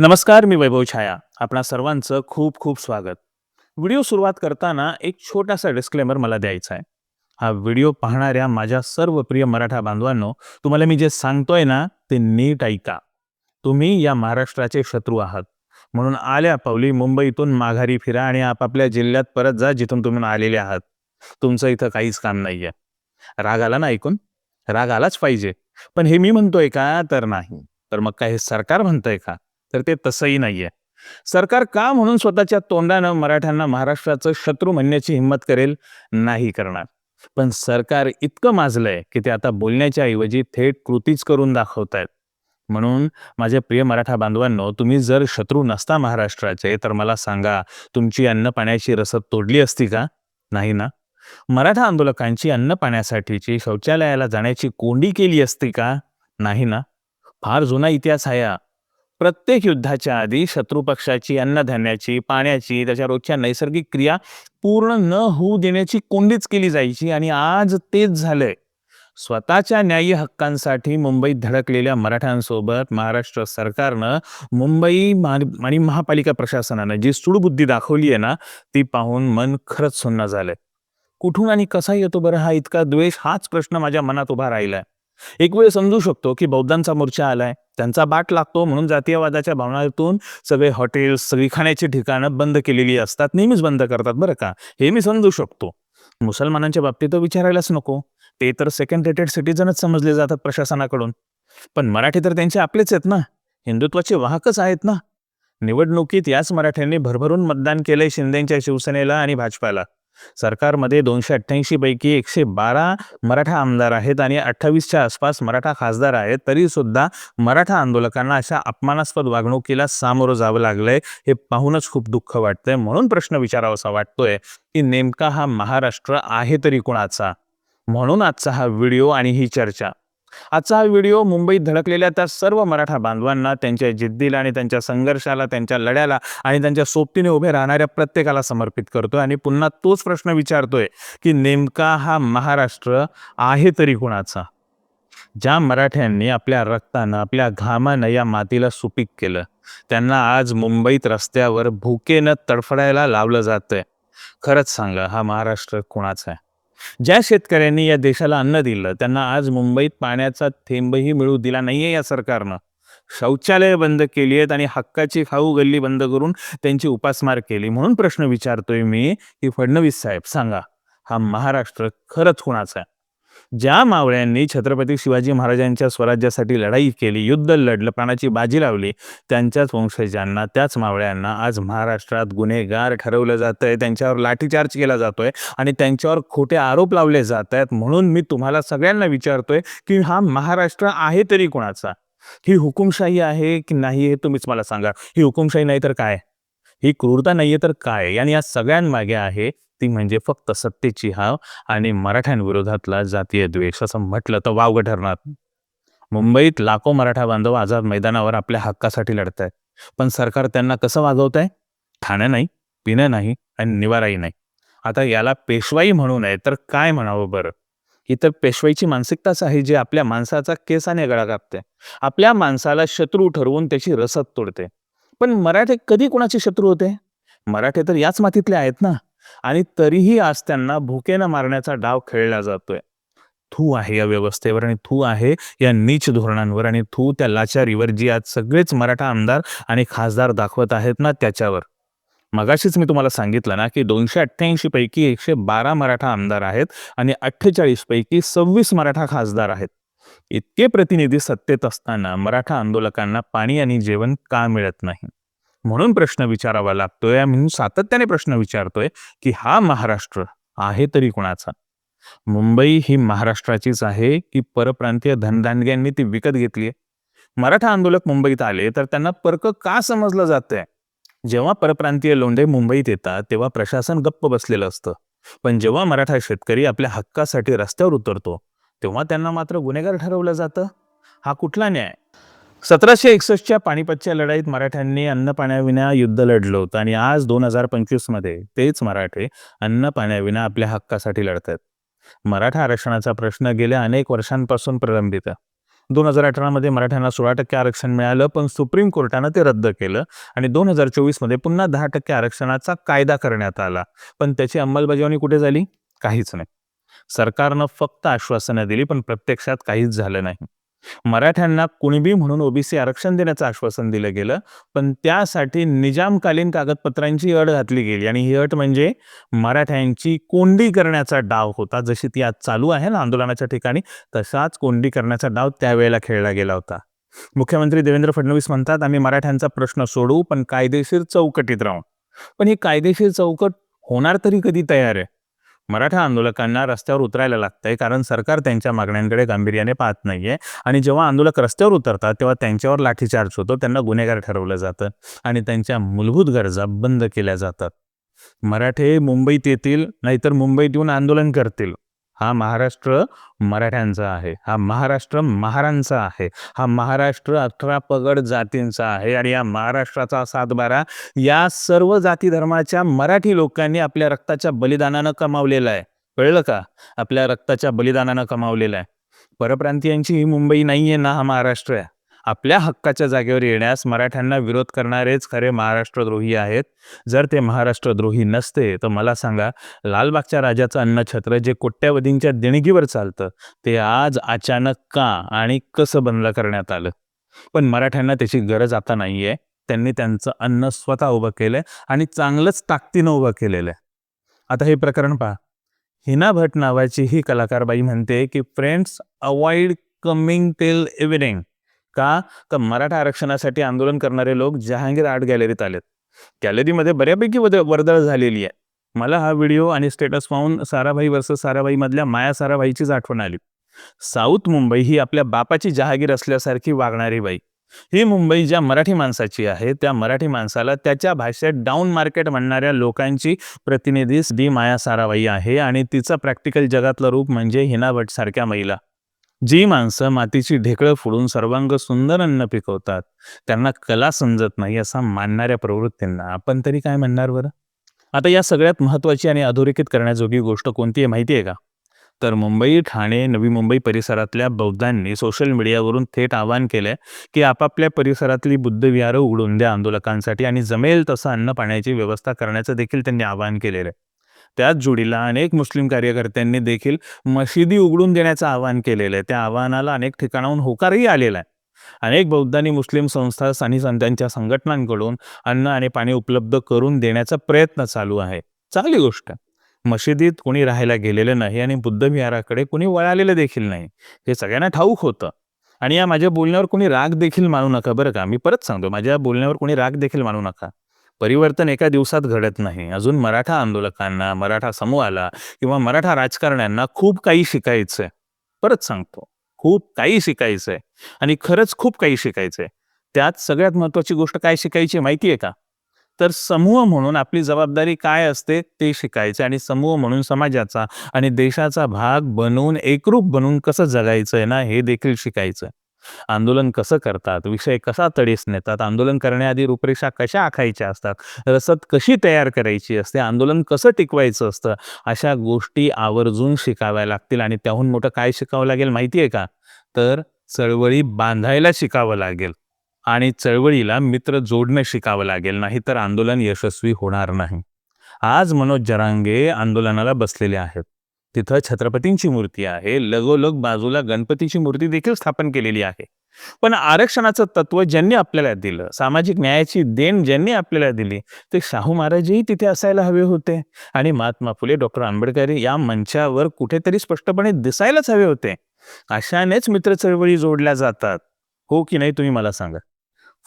नमस्कार मी वैभव छाया. आपणा सर्वांचं खूप खूप स्वागत. व्हिडिओ सुरुवात करताना एक छोटासा डिस्क्लेमर मला द्यायचा आहे. हा व्हिडिओ पाहणाऱ्या माझ्या सर्व प्रिय मराठा बांधवांनो तुम्हाला मी जे सांगतोय ना ते नीट ऐका. तुम्ही या महाराष्ट्राचे शत्रू आहात. म्हणून आल्या पावली मुंबईतून माघारी फिरा आणि आपापल्या जिल्ह्यात परत जा जिथून तुम्ही आलेले आहात. तुमचं इथं काहीच काम नाहीये. राग आला ना ऐकून? राग आलाच पाहिजे. पण हे मी म्हणतोय का? तर नाही. तर मग काय हे सरकार म्हणतंय का? तर ते तसंही नाहीये. सरकार का म्हणून स्वतःच्या तोंडानं मराठ्यांना महाराष्ट्राचं शत्रू म्हणण्याची हिंमत करेल? नाही करणार. पण सरकार इतकं माजलंय की ते आता बोलण्याच्या ऐवजी थेट कृतीच करून दाखवतायत. म्हणून माझ्या प्रिय मराठा बांधवांनो तुम्ही जर शत्रू नसता महाराष्ट्राचे तर मला सांगा तुमची अन्न पाण्याची रसद तोडली असती का? नाही ना? मराठा आंदोलकांची अन्न पाण्यासाठीची शौचालयाला जाण्याची कोंडी केली असती का? नाही ना? फार जुना इतिहास आहे प्रत्येक युद्धाच्या आधी शत्रू पक्षाची अन्नधान्याची पाण्याची त्याच्या रोजच्या नैसर्गिक क्रिया पूर्ण न होऊ देण्याची कोंडीच केली जायची आणि आज तेच झालंय. स्वतःच्या न्याय्य हक्कांसाठी मुंबईत धडकलेल्या मराठ्यांसोबत महाराष्ट्र सरकारनं मुंबई आणि महापालिका प्रशासनानं जी सुडबुद्धी दाखवली आहे ना ती पाहून मन खरंच सुन्न झालंय. कुठून आणि कसा येतो बरं हा इतका द्वेष हाच प्रश्न माझ्या मनात उभा राहिलाय. एक वेळ समजू शकतो की बौद्धांचा मोर्चा आलाय. त्यांचा बाट लागतो म्हणून जातीयवादाच्या भावनातून सगळे हॉटेल्स सगळी खाण्याची ठिकाणं बंद केलेली असतात. नेहमीच बंद करतात बरं का? हे मी समजू शकतो. मुसलमानांच्या बाबतीत तर विचारायलाच नको. ते तर सेकंड रेटेड सिटीजनच समजले जातात प्रशासनाकडून. पण मराठी तर त्यांचे आपलेच आहेत ना. हिंदुत्वाचे वाहकच आहेत ना. निवडणुकीत याच मराठ्यांनी भरभरून मतदान केलंय शिंदेच्या शिवसेनेला आणि भाजपाला. सरकारमध्ये दोनशे अठ्ठ्याऐंशी पैकी एकशे बारा मराठा आमदार आहेत आणि अठ्ठावीसच्या आसपास मराठा खासदार आहेत. तरी सुद्धा मराठा आंदोलकांना अशा अपमानास्पद वागणुकीला सामोरं जावं लागलंय हे पाहूनच खूप दुःख वाटतंय. म्हणून प्रश्न विचारावासा वाटतोय की नेमका हा महाराष्ट्र आहे तरी कोणाचा? म्हणून आजचा हा व्हिडिओ आणि ही चर्चा. आजचा हा व्हिडिओ मुंबईत धडकलेल्या त्या सर्व मराठा बांधवांना त्यांच्या जिद्दीला आणि त्यांच्या संघर्षाला त्यांच्या लढ्याला आणि त्यांच्या सोबतीने उभे राहणाऱ्या प्रत्येकाला समर्पित करतोय आणि पुन्हा तोच प्रश्न विचारतोय की नेमका हा महाराष्ट्र आहे तरी कुणाचा? ज्या मराठ्यांनी आपल्या रक्तानं आपल्या घामानं या मातीला सुपीक केलं त्यांना आज मुंबईत रस्त्यावर भुकेनं तडफडायला लावलं जातंय. खरंच सांगा हा महाराष्ट्र कोणाचा आहे? ज्या शेतकऱ्यांनी या देशाला अन्न दिलं त्यांना आज मुंबईत पाण्याचा थेंबही मिळू दिला नाहीये या सरकारनं. शौचालय बंद केली आहेत आणि हक्काची खाऊ गल्ली बंद करून त्यांची उपासमार केली म्हणून प्रश्न विचारतोय मी की फडणवीस साहेब सांगा हा महाराष्ट्र खरंच कोणाचा आहे? ज्या मावळ्यांनी छत्रपती शिवाजी महाराजांच्या स्वराज्यासाठी लढाई केली युद्ध लढलं प्राणाची बाजी लावली त्यांच्याच वंशजांना त्याच मावळ्यांना आज महाराष्ट्रात गुन्हेगार ठरवलं जात आहे त्यांच्यावर लाठीचार्ज केला जातोय आणि त्यांच्यावर खोटे आरोप लावले जात आहेत म्हणून मी तुम्हाला सगळ्यांना विचारतोय की हा महाराष्ट्र आहे तरी कोणाचा? ही हुकुमशाही आहे की नाही हे तुम्हीच मला सांगा. ही हुकुमशाही नाही तर काय? ही क्रूरता नाहीये तर काय? आणि या सगळ्यांमागे आहे ती म्हणजे फक्त सत्तेची हाव आणि मराठ्यांविरोधातला जातीय द्वेष असं म्हटलं तर वावगं ठरणार. मुंबईत लाखो मराठा बांधव आझाद मैदानावर आपल्या हक्कासाठी लढत आहेत पण सरकार त्यांना कसं वागवत आहे ठाणं नाही पिणं नाही आणि निवाराही नाही. आता याला पेशवाई म्हणू नये तर काय म्हणावं बरं? ही तर पेशवाईची मानसिकताच आहे जी आपल्या माणसाचा केसाने गळा कापते. आपल्या माणसाला शत्रू ठरवून त्याची रसद तोडते. पण मराठे कधी कोणाचे शत्रू होते? मराठे तर याच मातीतले आहेत ना. आणि तरीही आज त्यांना भुकेनं मारण्याचा डाव खेळला जातोय. थू आहे या व्यवस्थेवर आणि थू आहे या नीच धोरणांवर आणि थू त्या लाचारीवर जी आज सगळेच मराठा आमदार आणि खासदार दाखवत आहेत ना त्याच्यावर. मगाशीच मी तुम्हाला सांगितलं ना की दोनशे अठ्ठ्याऐंशी पैकी एकशे बारा मराठा आमदार आहेत आणि अठ्ठेचाळीस पैकी सव्वीस मराठा खासदार आहेत. इतके प्रतिनिधी सत्तेत असताना मराठा आंदोलकांना पाणी आणि जेवण का मिळत नाही? म्हणून प्रश्न विचारावा लागतोय म्हणून सातत्याने प्रश्न विचारतोय की हा महाराष्ट्र आहे तरी कोणाचा? मुंबई ही महाराष्ट्राचीच आहे की परप्रांतीय धनदानग्यांनी ती विकत घेतली मराठा आंदोलक मुंबईत आले तर त्यांना परक का समजलं जातंय? जेव्हा परप्रांतीय लोंढे मुंबईत येतात तेव्हा प्रशासन गप्प बसलेलं असतं. पण जेव्हा मराठा शेतकरी आपल्या हक्कासाठी रस्त्यावर उतरतो तेव्हा त्यांना मात्र गुन्हेगार ठरवलं जातं. हा कुठला न्याय? सतराशे एकसष्टच्या पानिपतच्या लढाईत मराठ्यांनी अन्न पाण्याविना युद्ध लढलं होतं आणि आज दोन हजार पंचवीसमध्ये तेच मराठे अन्न पाण्याविना आपल्या हक्कासाठी लढतायत. मराठा आरक्षणाचा प्रश्न गेल्या अनेक वर्षांपासून प्रलंबित आहे. दोन हजार अठरामध्ये मराठ्यांना सोळा टक्के आरक्षण मिळालं पण सुप्रीम कोर्टानं ते रद्द केलं आणि दोन हजार चोवीसमध्ये पुन्हा दहा टक्के आरक्षणाचा कायदा करण्यात आला. पण त्याची अंमलबजावणी कुठे झाली? काहीच नाही. सरकारनं फक्त आश्वासनं दिली पण प्रत्यक्षात काहीच झालं नाही. मराठ्यांना कुणबी म्हणून ओबीसी आरक्षण देण्याचं आश्वासन दिलं गेलं पण त्यासाठी निजामकालीन कागदपत्रांची अट घातली गेली. आणि ही अट म्हणजे मराठ्यांची कोंडी करण्याचा डाव होता. जशी ती आज चालू आहे ना आंदोलनाच्या ठिकाणी तसाच कोंडी करण्याचा डाव त्यावेळेला खेळला गेला होता. मुख्यमंत्री देवेंद्र फडणवीस म्हणतात आम्ही मराठ्यांचा प्रश्न सोडवू पण कायदेशीर चौकटीत राहू. पण ही कायदेशीर चौकट होणार तरी कधी तयार आहे? मराठा आंदोलकांना रस्त्यावर उतरायला लागतंय कारण सरकार त्यांच्या मागण्यांकडे गांभीर्याने पाहत नाहीये. आणि जेव्हा आंदोलक रस्त्यावर उतरतात तेव्हा त्यांच्यावर लाठीचार्ज होतो त्यांना गुन्हेगार ठरवलं जातं आणि त्यांच्या मूलभूत गरजा बंद केल्या जातात. मराठे मुंबईत येतील नाहीतर मुंबईत येऊन आंदोलन करतील. हा महाराष्ट्र मराठ्यांचा आहे. हा महाराष्ट्र महारांचा आहे. हा महाराष्ट्र अठरा पगड जातींचा आहे आणि या महाराष्ट्राचा सातबारा या सर्व जाती धर्माच्या मराठी लोकांनी आपल्या रक्ताच्या बलिदानानं कमावलेला आहे. कळलं का? आपल्या रक्ताच्या बलिदानानं कमावलेला आहे. परप्रांतीयांची ही मुंबई नाही आहे ना हा महाराष्ट्र आहे. आपल्या हक्काच्या जागेवर येण्यास मराठ्यांना विरोध करणारेच खरे महाराष्ट्रद्रोही आहेत. जर ते महाराष्ट्रद्रोही नसते तर मला सांगा लालबागच्या राजाचं अन्नछत्र जे कोट्यावधींच्या देणगीवर चालतं ते आज अचानक का आणि कसं बंद करण्यात आलं? पण मराठ्यांना त्याची गरज आता नाही आहे त्यांनी त्यांचं अन्न स्वतः उभं केलंय आणि चांगलंच ताकदीनं उभं केलेलं आहे आता हे प्रकरण पहा. हिना भट नावाची ही कलाकारबाई म्हणते की friends avoid coming till evening. का? तर मराठा आरक्षणासाठी आंदोलन करणारे लोक जहांगीर आर्ट गॅलरीत आलेत. गॅलरीमध्ये बऱ्यापैकी वर्दळ झालेली आहे. मला हा व्हिडिओ आणि स्टेटस पाहून साराभाई वर्सेस साराभाई मधल्या माया साराभाईचीच आठवण आली. साऊथ मुंबई ही आपल्या बापाची जहागीर असल्यासारखी वागणारी बाई. ही मुंबई ज्या मराठी माणसाची आहे त्या मराठी माणसाला त्याच्या भाषेत डाऊन मार्केट म्हणणाऱ्या लोकांची प्रतिनिधी डी माया साराभाई आहे आणि तिचं प्रॅक्टिकल जगातलं रूप म्हणजे हिना भट सारख्या महिला. जी माणसं मातीची ढेकळं फोडून सर्वांग सुंदर अन्न पिकवतात त्यांना कला समजत नाही असा मानणाऱ्या प्रवृत्तींना आपण तरी काय म्हणणार बरं? आता या सगळ्यात महत्त्वाची आणि अधोरेखित करण्याजोगी गोष्ट कोणती आहे माहिती आहे का? तर मुंबई ठाणे नवी मुंबई परिसरातल्या बौद्धांनी सोशल मीडियावरून थेट आवाहन केलंय की आपापल्या परिसरातली बुद्धविहारं उघडून द्या आंदोलकांसाठी आणि जमेल तसं अन्न पाण्याची व्यवस्था करण्याचं देखील त्यांनी आवाहन केलेलं आहे. त्याच जोडीला अनेक मुस्लिम कार्यकर्त्यांनी देखील मशिदी उघडून देण्याचं आवाहन केलेलं आहे. त्या आवाहनाला अनेक ठिकाणाहून होकारही आलेला आहे. अनेक बौद्धांनी मुस्लिम संस्था आणि संतांच्या संघटनांकडून अन्न आणि पाणी उपलब्ध करून देण्याचा प्रयत्न चालू आहे. चांगली गोष्ट. मशिदीत कोणी राहायला गेलेलं नाही आणि बुद्धविहाराकडे कोणी वळालेलं देखील नाही. हे सगळ्यांना ठाऊक होतं. आणि या माझ्या बोलण्यावर कोणी राग देखील मानू नका बरं का? मी परत सांगतो माझ्या बोलण्यावर कोणी राग देखील मानू नका. परिवर्तन एका दिवसात घडत नाही. अजून मराठा आंदोलकांना मराठा समूहाला किंवा मराठा राजकारण्यांना खूप काही शिकायचंय. परत सांगतो खूप काही शिकायचंय. आणि खरंच खूप काही शिकायचंय. त्यात सगळ्यात महत्वाची गोष्ट काय शिकायची माहिती आहे का? तर समूह म्हणून आपली जबाबदारी काय असते ते शिकायचे आणि समूह म्हणून समाजाचा आणि देशाचा भाग बनवून एकरूप बनवून कसं जगायचं आहे ना हे देखील शिकायचं आंदोलन कसं करतात? विषय कसा तडीस नेतात? आंदोलन करण्याआधी रूपरेषा कशा आखायच्या असतात? रसद कशी तयार करायची असते? आंदोलन कसं टिकवायचं असतं? अशा गोष्टी आवर्जून शिकाव्या लागतील आणि त्याहून मोठं काय शिकावं लागेल माहिती आहे का? तर चळवळी बांधायला शिकावं लागेल आणि चळवळीला मित्र जोडणं शिकावं लागेल नाही तर आंदोलन यशस्वी होणार नाही. आज मनोज जरांगे आंदोलनाला बसलेले आहेत. तिथं छत्रपतींची मूर्ती आहे. लगोलग बाजूला गणपतीची मूर्ती देखील स्थापन केलेली आहे. पण आरक्षणाचं तत्व ज्यांनी आपल्याला दिलं सामाजिक न्यायाची देण ज्यांनी आपल्याला दिली ते शाहू महाराजही तिथे असायला हवे होते. आणि महात्मा फुले डॉक्टर आंबेडकर या मंचावर कुठेतरी स्पष्टपणे दिसायलाच हवे होते. अशानेच मित्र चळवळी जोडल्या जातात. हो की नाही तुम्ही मला सांगा?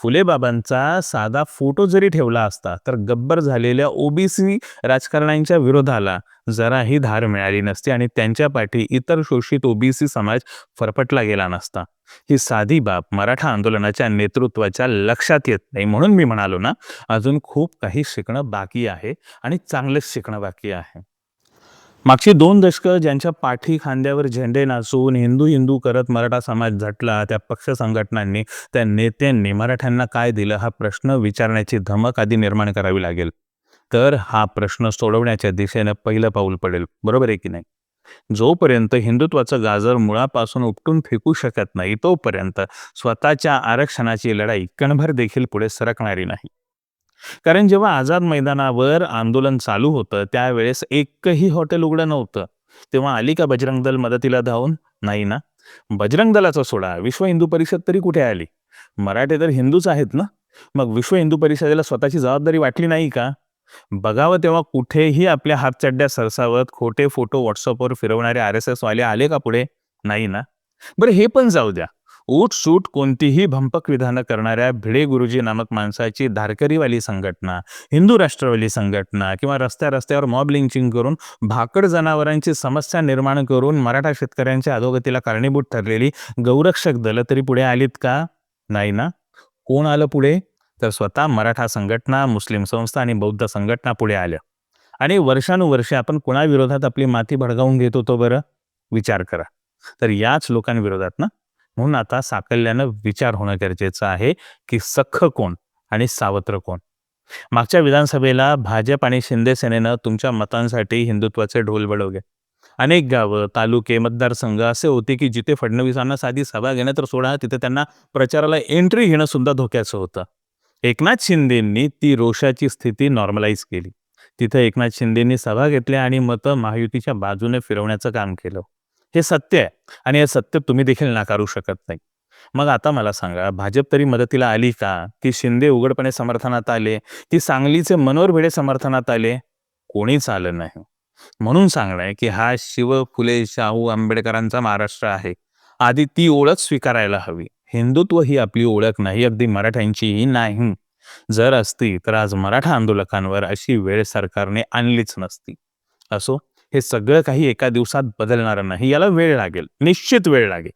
फुले बाबांचा साधा फोटो जरी ठेवला असता तर गब्बर झालेल्या ओबीसी राजकारण्यांच्या विरोधाला जराही धार मिळाली नसती आणि त्यांच्या पाठी इतर शोषित ओबीसी समाज फरफटला गेला नसता. ही साधी बाब मराठा आंदोलनाच्या नेतृत्वाच्या लक्षात येत नाही म्हणून मी म्हणालो ना अजून खूप काही शिकणं बाकी आहे आणि चांगलंच शिकणं बाकी आहे. मागची दोन दशकं ज्यांच्या पाठी खांद्यावर झेंडे नाचून हिंदू हिंदू करत मराठा समाज झटला त्या पक्ष संघटनांनी त्या नेत्यांनी मराठ्यांना काय दिलं हा प्रश्न विचारण्याची धमक आधी निर्माण करावी लागेल. तर हा प्रश्न सोडवण्याच्या दिशेनं पहिलं पाऊल पडेल. बरोबर आहे की नाही? जोपर्यंत हिंदुत्वाचं गाजर मुळापासून उपटून फेकू शकत नाही तोपर्यंत स्वतःच्या आरक्षणाची लढाई कणभर देखील पुढे सरकणारी नाही. कारण जेव्हा आझाद मैदानावर आंदोलन चालू होतं त्यावेळेस एकही हॉटेल उघडं नव्हतं. तेव्हा आली का बजरंग दल मदतीला धावून? नाही ना. बजरंग दलाचा सोडा. विश्व हिंदू परिषद तरी कुठे आली? मराठे तर हिंदूच आहेत ना. मग विश्व हिंदू परिषदेला स्वतःची जबाबदारी वाटली नाही का? बघावं तेव्हा कुठेही आपल्या हातचड्ड्या सरसावत खोटे फोटो व्हॉट्सअपवर फिरवणारे आर एस एस वाले आले का पुढे? नाही ना. बरं हे पण जाऊ द्या. ऊटसूट कोणतीही भंपक विधानं करणाऱ्या भिडे गुरुजी नामक माणसाची धारकरीवाली संघटना हिंदू राष्ट्रवादी संघटना किंवा रस्त्या रस्त्यावर मॉब लिंचिंग करून भाकड जनावरांची समस्या निर्माण करून मराठा शेतकऱ्यांच्या अधोगतीला कारणीभूत ठरलेली गौरक्षक दलं तरी पुढे आलीत का? नाही ना? कोण आलं पुढे? तर स्वतः मराठा संघटना मुस्लिम संस्था आणि बौद्ध संघटना पुढे आल्या. आणि वर्षानुवर्षे आपण कुणाविरोधात आपली माती भडगावून घेत होतो बरं? विचार करा. तर याच लोकांविरोधात ना? म्हणून आता साकल्यानं विचार होणं गरजेचं आहे की सख्ख कोण आणि सावत्र कोण? मागच्या विधानसभेला भाजप आणि शिंदे सेनेनं तुमच्या मतांसाठी हिंदुत्वाचे ढोल बडवले. अनेक गावं तालुके मतदारसंघ असे होते की जिथे फडणवीसांना साधी सभा घेणं तर सोडा तिथे त्यांना प्रचाराला एंट्री घेणं सुद्धा धोक्याचं होतं. एकनाथ शिंदेंनी ती रोषाची स्थिती नॉर्मलाइज केली. तिथं एकनाथ शिंदेंनी सभा घेतल्या आणि मतं महायुतीच्या बाजूने फिरवण्याचं काम केलं. हे सत्य आहे आणि हे सत्य तुम्ही देखील नाकारू शकत नाही. मग आता मला सांगा भाजप तरी मदतीला आली का? की शिंदे उघडपणे समर्थनात आले? की सांगलीचे मनोहर भिडे समर्थनात आले? कोणीच आलं नाही. म्हणून सांगणं की हा शिव फुले शाहू आंबेडकरांचा महाराष्ट्र आहे. आधी ती ओळख स्वीकारायला हवी. हिंदुत्व ही आपली ओळख नाही अगदी मराठ्यांचीही नाही. जर असती तर आज मराठा आंदोलकांवर अशी वेळ सरकारने आणलीच नसती. असो हे सगळं काही एका दिवसात बदलणार नाही याला वेळ लागेल निश्चित वेळ लागेल.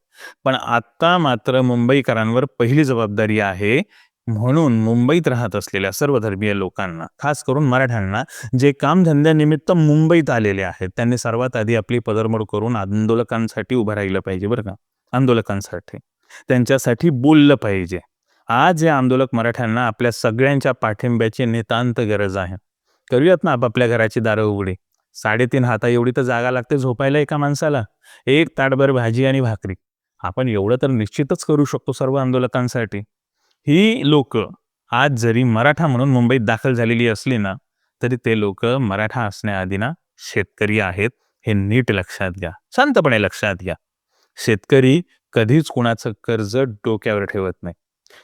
पण आता मात्र मुंबईकरांवर पहिली जबाबदारी आहे म्हणून मुंबईत राहत असलेल्या सर्व धर्मीय लोकांना खास करून मराठ्यांना जे कामधंद्यानिमित्त मुंबईत आलेले आहेत त्यांनी सर्वात आधी आपली पदरमोड करून आंदोलकांसाठी उभं राहिलं पाहिजे बरं का आंदोलकांसाठी. त्यांच्यासाठी बोललं पाहिजे. आज या आंदोलक मराठ्यांना आपल्या सगळ्यांच्या पाठिंब्याची नितांत गरज आहे. करूयात ना आपापल्या घराची दारं उघडी. साडेतीन हाता एवढी तर जागा लागते झोपायला एका माणसाला. एक ताटभर भाजी आणि भाकरी. आपण एवढं तर निश्चितच करू शकतो सर्व आंदोलकांसाठी. ही लोक आज जरी मराठा म्हणून मुंबईत दाखल झालेली असली ना तरी ते लोक मराठा असण्याआधी ना शेतकरी आहेत हे नीट लक्षात घ्या. शांतपणे लक्षात घ्या. शेतकरी कधीच कुणाचं कर्ज डोक्यावर ठेवत नाही.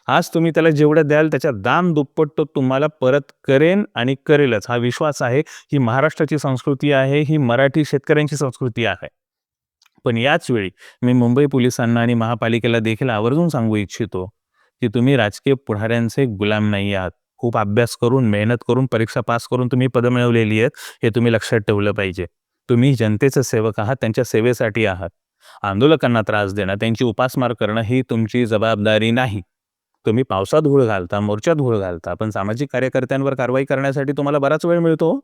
आज तुम्ही त्याला जेवढं द्याल त्याच्या दाम दुप्पट तो तुम्हाला परत करेन आणि करेलच. हा विश्वास आहे ही महाराष्ट्राची संस्कृती आहे ही मराठी शेतकऱ्यांची संस्कृती आहे. पण याच वेळी मी मुंबई पोलिसांना आणि महापालिकेला देखील आवर्जून सांगू इच्छितो की तुम्ही राजकीय पुढाऱ्यांचे गुलाम नाही आहात. खूप अभ्यास करून मेहनत करून परीक्षा पास करून तुम्ही पदं मिळवलेली आहेत हे तुम्ही लक्षात ठेवलं पाहिजे. तुम्ही जनतेचे सेवक आहात त्यांच्या सेवेसाठी आहात. आंदोलकांना त्रास देणं त्यांची उपासमार करणं ही तुमची जबाबदारी नाही. तुम्ही पावसात धूळ घालता मोर्चात धूळ घालता पण सामाजिक कार्यकर्त्यांवर कारवाई करण्यासाठी तुम्हाला बराच वेळ मिळतो?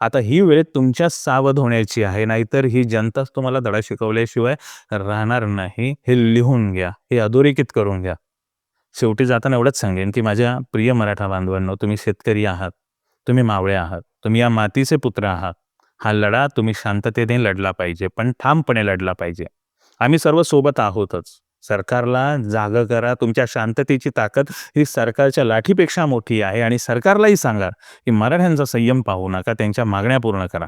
आता ही वेळ तुमच्या सावध होण्याची आहे नाहीतर ही जनताच तुम्हाला धडा शिकवल्याशिवाय राहणार नाही. हे लिहून घ्या हे अधोरेखित करून घ्या. शेवटी जाताना एवढंच सांगेन की माझ्या प्रिय मराठा बांधवांनो तुम्ही शेतकरी आहात तुम्ही मावळे आहात तुम्ही या मातीचे पुत्र आहात. हा लढा तुम्ही शांततेने लढला पाहिजे पण ठामपणे लढला पाहिजे. आम्ही सर्व सोबत आहोतच. सरकारला जाग करा. तुमच्या शांततेची ताकद ही सरकारच्या लाठीपेक्षा मोठी आहे आणि सरकारलाही सांगा की मराठ्यांचा संयम पाहू नका त्यांच्या मागण्या पूर्ण करा.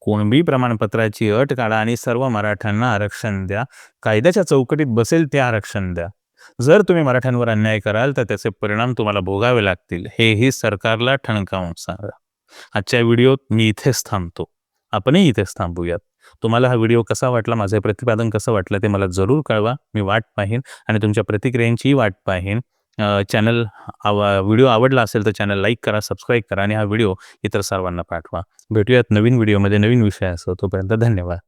कोणबी प्रमाणपत्राची अट काढा आणि सर्व मराठ्यांना आरक्षण द्या. कायद्याच्या चौकटीत बसेल ते आरक्षण द्या. जर तुम्ही मराठ्यांवर अन्याय कराल तर त्याचे परिणाम तुम्हाला भोगावे लागतील. हेही सरकारला ठणकावून सांगा. आजच्या व्हिडिओत मी इथेच थांबतो. आपणही इथेच थांबूयात. तुम्हाला हा व्हिडिओ कसा वाटला माझं प्रतिपादन कसं वाटलं ते मला जरूर कळवा. मी वाट पाहीन आणि तुमच्या प्रतिक्रियांचीही वाट पाहीन. चॅनल आवा व्हिडिओ आवडला असेल तर चॅनल लाईक करा सबस्क्राईब करा आणि हा व्हिडिओ इतर सर्वांना पाठवा. भेटूयात नवीन व्हिडिओमध्ये नवीन विषय असो तोपर्यंत धन्यवाद.